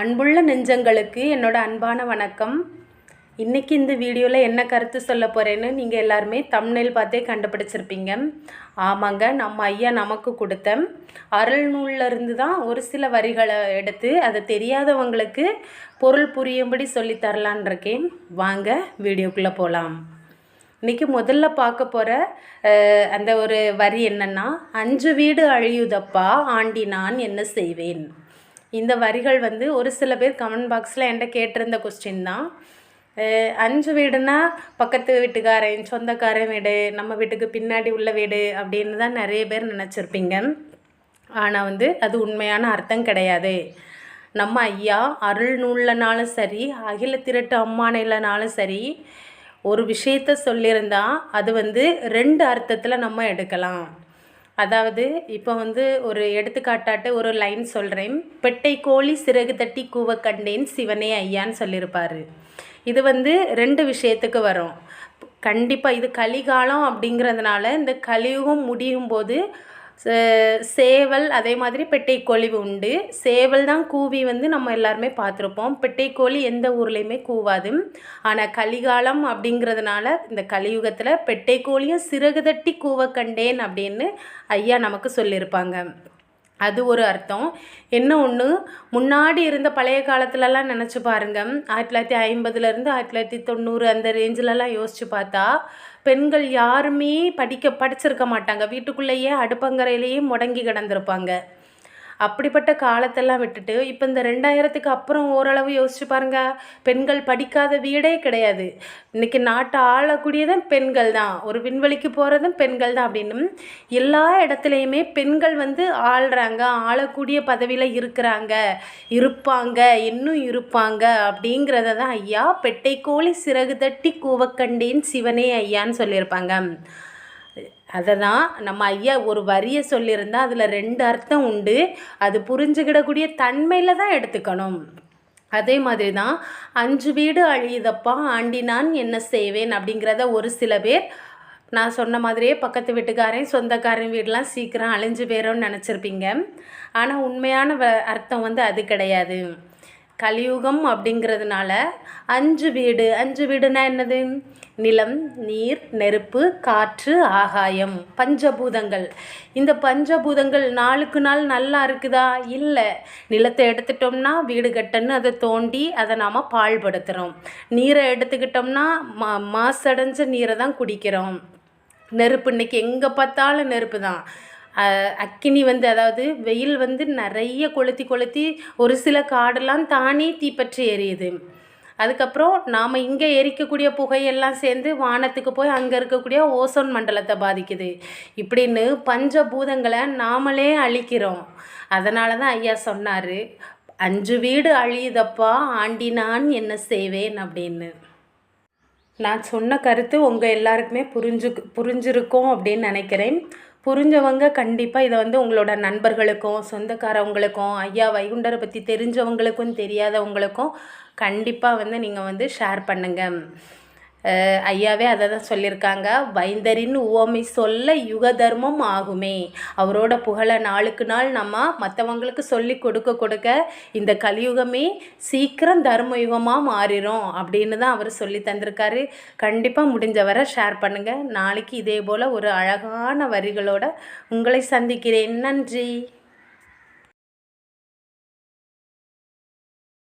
அன்புள்ள நெஞ்சங்களுக்கு என்னோட அன்பான வணக்கம். இன்றைக்கி இந்த வீடியோவில் என்ன கருத்து சொல்ல போகிறேன்னு நீங்கள் எல்லாருமே தமிழில் பார்த்தே கண்டுபிடிச்சிருப்பீங்க. ஆமாங்க நம்ம ஐயா நமக்கு கொடுத்த அருள் இருந்து தான் ஒரு சில வரிகளை எடுத்து அதை தெரியாதவங்களுக்கு பொருள் புரியும்படி சொல்லித் தரலான் இருக்கேன். வாங்க வீடியோக்குள்ளே போகலாம் இன்றைக்கி முதல்ல பார்க்க போகிற அந்த ஒரு வரி என்னன்னா அஞ்சு வீடு அழியுதப்பா ஆண்டி நான் என்ன செய்வேன்? இந்த வரிகள் வந்து ஒரு சில பேர் கமெண்ட் பாக்ஸில் என்கிட்ட கேட்டிருந்த கொஸ்டின் தான். அஞ்சு வீடுனா பக்கத்து வீட்டுக்காரன் சொந்தக்காரன் வீடு நம்ம வீட்டுக்கு பின்னாடி உள்ள வீடு அப்படின்னு தான் நிறைய பேர் நினச்சிருப்பீங்க. ஆனால் வந்து அது உண்மையான அர்த்தம் கிடையாது. நம்ம ஐயா அருள் நூல்லனாலும் சரி அகில திரட்டு அம்மானைலனாலும் சரி ஒரு விஷயத்த சொல்லியிருந்தா அது வந்து ரெண்டு அர்த்தத்தில் நம்ம எடுக்கலாம். அதாவது இப்போ வந்து ஒரு எடுத்துக்காட்டாட்டு ஒரு லைன் சொல்கிறேன் பெட்டை கோழி சிறகு தட்டி கூவ கண்டேன் சிவனே ஐயான்னு சொல்லியிருப்பார். இது வந்து ரெண்டு விஷயத்துக்கு வரும். கண்டிப்பாக இது கலிகாலம் அப்படிங்கிறதுனால இந்த கலியுகம் முடியும் போது சேவல் அதே மாதிரி பெட்டைக்கோழி உண்டு. சேவல் தான் கூவி வந்து நம்ம எல்லாருமே பார்த்துருப்போம். பெட்டைக்கோழி எந்த ஊர்லேயுமே கூவாது. ஆனால் கலிகாலம் அப்படிங்கிறதுனால இந்த கலியுகத்தில் பெட்டைக்கோழியும் சிறகு தட்டி கூவ கண்டேன் அப்படின்னு ஐயா நமக்கு சொல்லியிருப்பாங்க. அது ஒரு அர்த்தம். என்ன ஒன்று முன்னாடி இருந்த பழைய காலத்துலலாம் நினச்சி பாருங்க. ஆயிரத்தி தொள்ளாயிரத்தி ஐம்பதுலேருந்து ஆயிரத்தி தொள்ளாயிரத்தி தொண்ணூறு அந்த ரேஞ்சிலலாம் யோசித்து பார்த்தா பெண்கள் யாருமே படிக்க படிச்சிருக்க மாட்டாங்க. வீட்டுக்குள்ளேயே அடுப்பங்கரையிலேயே முடங்கி கிடந்திருப்பாங்க. அப்படிப்பட்ட காலத்தெல்லாம் விட்டுட்டு இப்போ இந்த ரெண்டாயிரத்துக்கு அப்புறம் ஓரளவு யோசிச்சு பாருங்க பெண்கள் படிக்காத வீடே கிடையாது. இன்னைக்கு நாட்டை ஆளக்கூடியதும் பெண்கள் தான். ஒரு விண்வெளிக்கு போகிறதும் பெண்கள் தான் அப்படின்னு. எல்லா இடத்துலையுமே பெண்கள் வந்து ஆள்றாங்க ஆளக்கூடிய பதவியில் இருக்கிறாங்க இருப்பாங்க இன்னும் இருப்பாங்க அப்படிங்கிறத தான் ஐயா பெட்டைக்கோழி சிறகு தட்டி கூவக்கண்டேன் சிவனே ஐயான்னு சொல்லியிருப்பாங்க. அதை தான் நம்ம ஐயா ஒரு வரியை சொல்லியிருந்தா அதில் ரெண்டு அர்த்தம் உண்டு. அது புரிஞ்சுக்கிடக்கூடிய தன்மையில் தான் எடுத்துக்கணும். அதே மாதிரி தான் அஞ்சு வீடு அழியுதப்பா ஆண்டி நான் என்ன செய்வேன்? அப்படிங்கிறத ஒரு சில பேர் நான் சொன்ன மாதிரியே பக்கத்து வீட்டுக்காரன் சொந்தக்காரன் வீடெலாம் சீக்கிரம் அழிஞ்சு போயிடும்னு நினச்சிருப்பீங்க. ஆனால் உண்மையான வ அர்த்தம் வந்து அது கிடையாது. கலியுகம் அப்படிங்கிறதுனால அஞ்சு வீடு. அஞ்சு வீடுனா என்னது? நிலம் நீர் நெருப்பு காற்று ஆகாயம் பஞ்சபூதங்கள். இந்த பஞ்சபூதங்கள் நாளுக்கு நாள் நல்லா இருக்குதா? இல்லை. நிலத்தை எடுத்துட்டோம்னா வீடு கட்டன்னு அதை தோண்டி அதை நாம் பாழ்படுத்துகிறோம் நீரை எடுத்துக்கிட்டோம்னா மா மாசடைஞ்ச நீரை தான் குடிக்கிறோம். நெருப்பு இன்னைக்கு எங்கே பார்த்தாலும் நெருப்பு தான். அக்கினி வந்து அதாவது வெயில் வந்து நிறைய கொளுத்தி கொளுத்தி ஒரு சில காடெல்லாம் தானே தீப்பற்றி எரியுது. அதுக்கப்புறம் நாம் இங்கே எரிக்கக்கூடிய புகையெல்லாம் சேர்ந்து வானத்துக்கு போய் அங்கே இருக்கக்கூடிய ஓசோன் மண்டலத்தை பாதிக்குது. இப்படின்னு பஞ்சபூதங்களை நாமளே அழிக்கிறோம். அதனால தான் ஐயா சொன்னார் அஞ்சு வீடு அழியுதப்பா ஆண்டி நான் என்ன செய்வேன்? அப்படின்னு. நான் சொன்ன கருத்து உங்கள் எல்லாருக்குமே புரிஞ்சு புரிஞ்சிருக்கும் அப்படின்னு நினைக்கிறேன். புரிஞ்சவங்க கண்டிப்பாக இதை வந்து உங்களோட நண்பர்களுக்கும் சொந்தக்காரவங்களுக்கும் ஐயா வைகுண்டரை பற்றி தெரிஞ்சவங்களுக்கும் தெரியாதவங்களுக்கும் கண்டிப்பாக வந்து நீங்கள் வந்து ஷேர் பண்ணுங்கள் ஐயாவே அதை தான் சொல்லியிருக்காங்க வைந்தரின் உவமை சொல்ல யுக தர்மம் ஆகுமே. அவரோட புகழை நாளுக்கு நாள் நம்ம மற்றவங்களுக்கு சொல்லி கொடுக்க கொடுக்க இந்த கலியுகமே சீக்கிரம் தர்ம யுகமாக மாறிடும் அப்படின்னு தான் அவர் சொல்லி தந்திருக்காரு. கண்டிப்பாக முடிஞ்சவரை ஷேர் பண்ணுங்கள் நாளைக்கு இதே போல் ஒரு அழகான வரிகளோட உங்களை சந்திக்கிறேன். நன்றி.